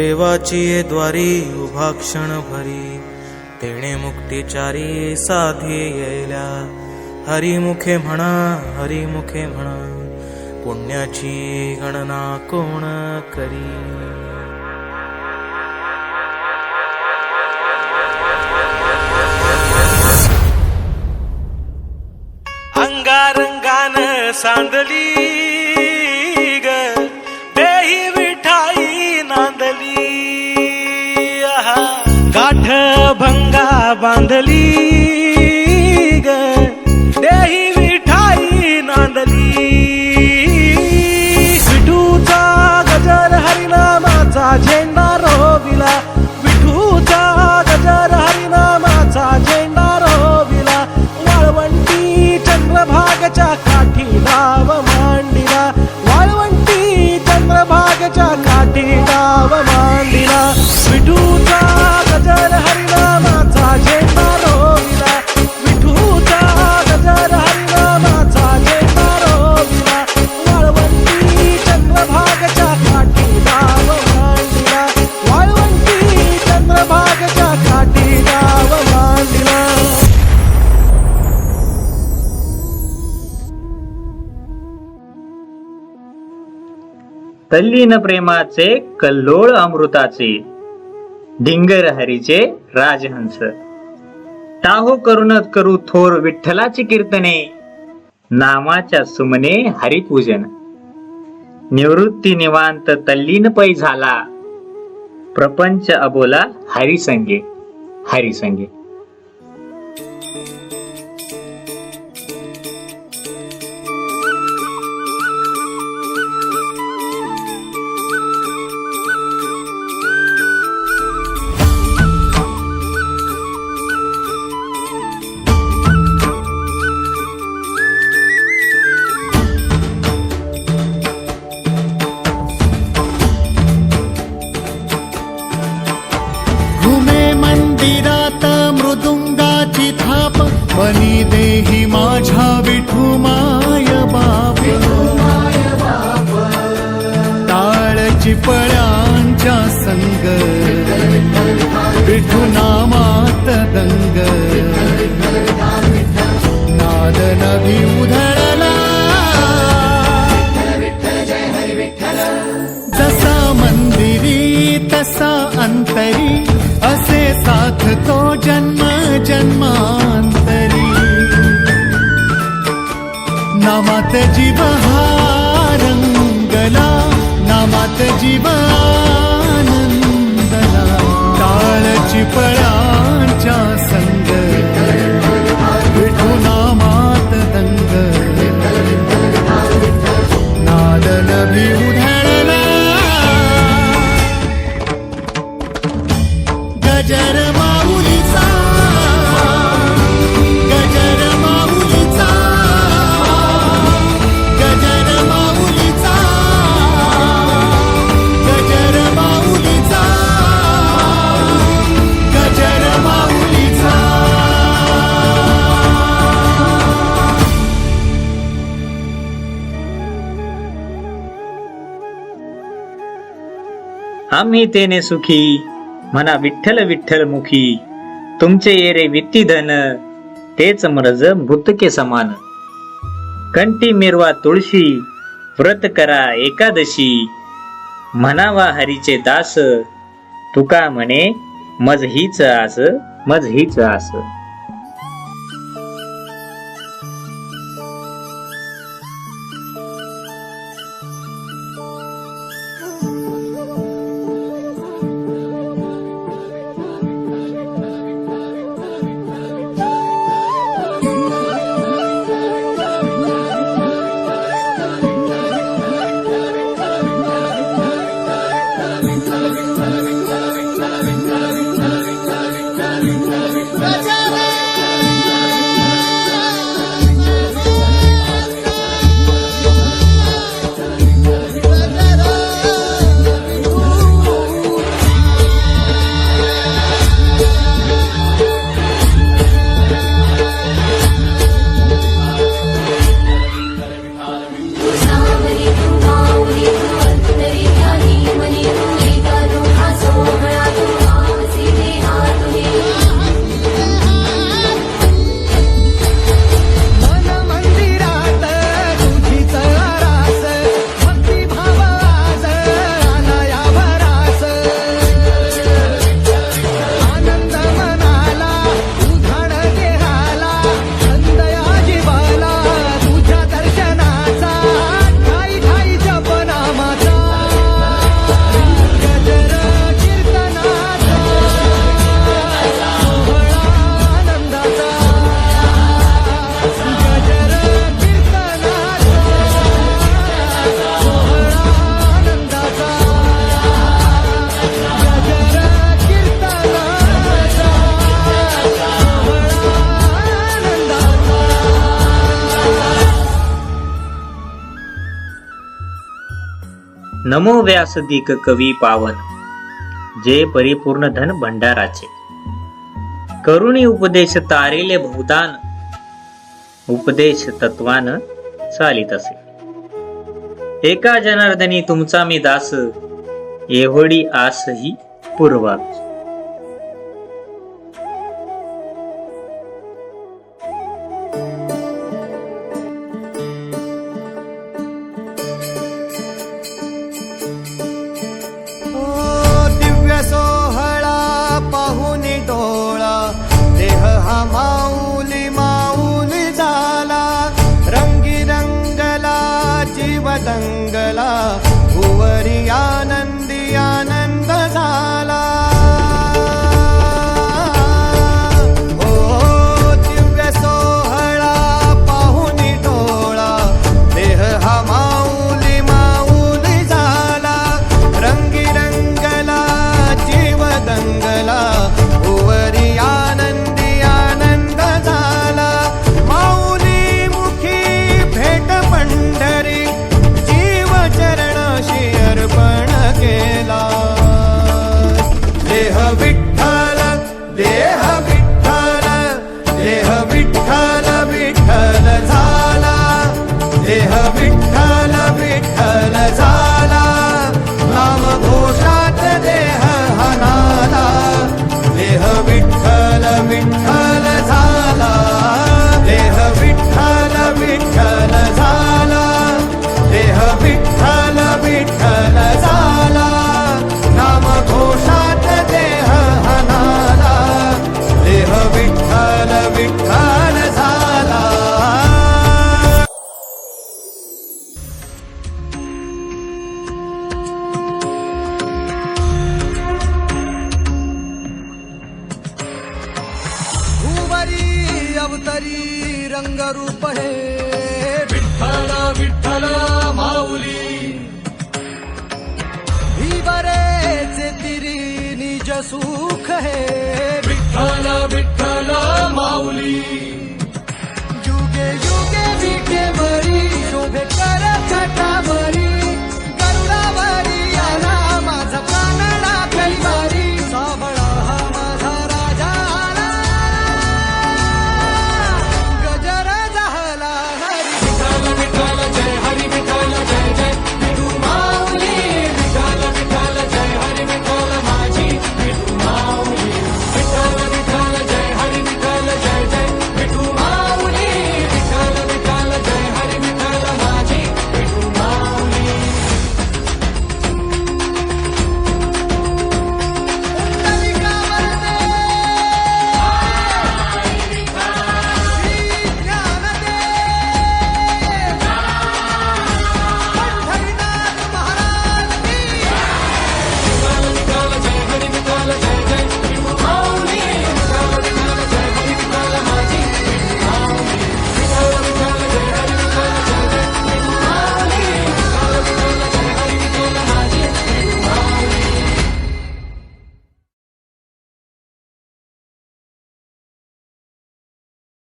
देवाची द्वारी उभा क्षण भरी. तेणे मुक्तिचारी साधी येल्या. हरिमुखे म्हणा हरिमुखे म्हणा पुण्याची गणना कोण करी? अंगारंगान बांधली ग. देही विठाई नांदली. विठूचा गजर हरिनामाचा झेंडा रोविला. विठूचा गजर हरिनामाचा झेंडा रोविला. वाळवंटी चंद्रभागच्या काठी गाव मांडिला. वाळवंटी चंद्रभागच्या काठी गाव मांडिला. विठूचा गजर हरिनामाचा तल्लीन प्रेमाचे कल्लोळ अमृताचे ढिंगर हरीचे राजहंस. टाहो करूनच करू थोर विठ्ठलाची कीर्तने नामाच्या सुमने हरिपूजन. निवृत्ती निवांत तल्लीन पै झाला प्रपंच अबोला हरिसंगे हरिसंगे. विठू माय बाप टाळची पळ्यांच्या संग. विठू नामात दंग. नाद नभी उधळला जसा मंदिरी तसा अंतर. गजर माऊलीचा गजर माऊलीचा गजर माऊलीचा गजर माऊलीचा गजर माऊलीचा. आम्ही तेने सुखी म्हणा विठ्ठल विठ्ठल मुखी तुमचे येरे वित्ती धन तेच मरज भूतके समान. कंठी मिरवा तुळशी व्रत करा एकादशी. म्हणावा हरीचे दास तुका म्हणे मज हीच आस मज हीच आस. गजर नमो व्यासदिक कवी पावन जे परिपूर्ण धन भंडाराचे. करुणी उपदेश तारेले भूतान उपदेश तत्वान चालित असे. एका जनार्दनी तुमचा मी दास एवढी आस ही पूर्वा रंगरूप हे। विठ्ठला विठ्ठला माऊली। भीवरेचे तिरी निज सुख हे। विठ्ठला विठ्ठला माऊली। युगे युगे विठे